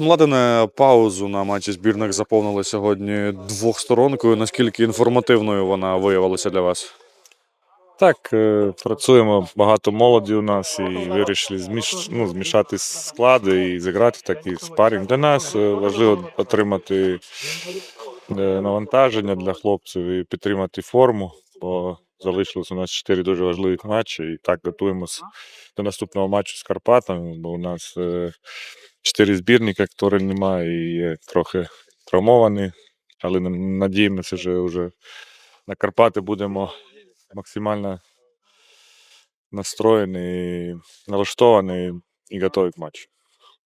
Младене паузу на матчі збірних заповнили сьогодні двохсторонкою. Наскільки інформативною вона виявилася для вас? Так, е, працюємо багато молоді у нас і вирішили зміш... ну, змішати склади і зіграти такий спарінг. Для нас е, важливо отримати е, навантаження для хлопців і підтримати форму, бо залишилось у нас чотири дуже важливі матчі, і так готуємося до наступного матчу з Карпатами, бо у нас е, чотири збірника, яких немає, і є трохи травмовані, але надіємося, що вже на Карпати будемо максимально настроєні, налаштовані і готові к матчу.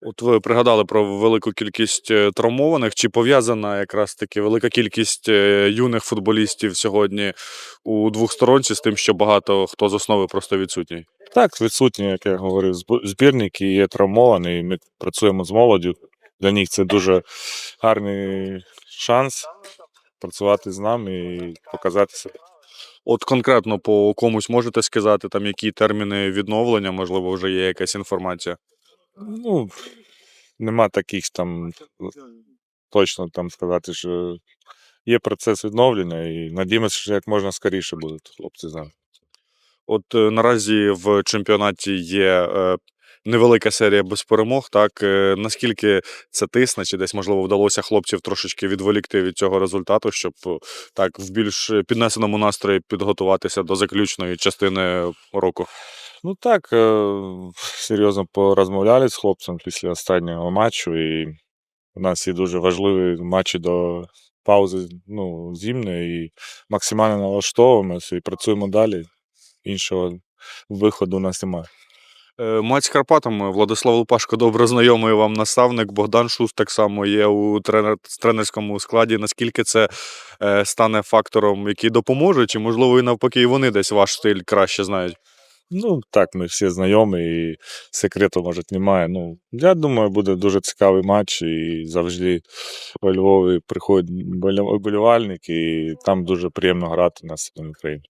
От ви пригадали про велику кількість е, травмованих. Чи пов'язана якраз таки велика кількість е, юних футболістів сьогодні у двохсторонці з тим, що багато хто з основи просто відсутній? Так, відсутні, як я говорив, зб- збірники є травмовані. і Ми працюємо з молоддю. Для них це дуже гарний шанс працювати з нами і показати себе. От конкретно по комусь можете сказати, там які терміни відновлення, можливо, вже є якась інформація. Ну, нема таких там точно там сказати, що є процес відновлення, і надіємося, що як можна скоріше будуть хлопці з. От е, наразі в чемпіонаті є е, невелика серія без перемог. Так Е, наскільки це тисне, чи десь можливо вдалося хлопців трошечки відволікти від цього результату, щоб е, так в більш піднесеному настрої підготуватися до заключної частини року? Ну так, е, серйозно порозмовляли з хлопцем після останнього матчу, і у нас є дуже важливі матчі до паузи ну, зимної, і максимально налаштовуємося і працюємо далі. Іншого виходу у нас немає. Е, Мать з Карпатами Владислав Лупашко добре знайомий вам наставник. Богдан Шус так само є у тренер, тренерському складі. Наскільки це е, стане фактором, який допоможе, чи можливо і навпаки, і вони десь ваш стиль краще знають? Ну, так, ми всі знайомі, і секрету, може, немає. Ну, я думаю, буде дуже цікавий матч, і завжди у Львові приходять болі- вболівальники, і там дуже приємно грати на сьогодні Україні.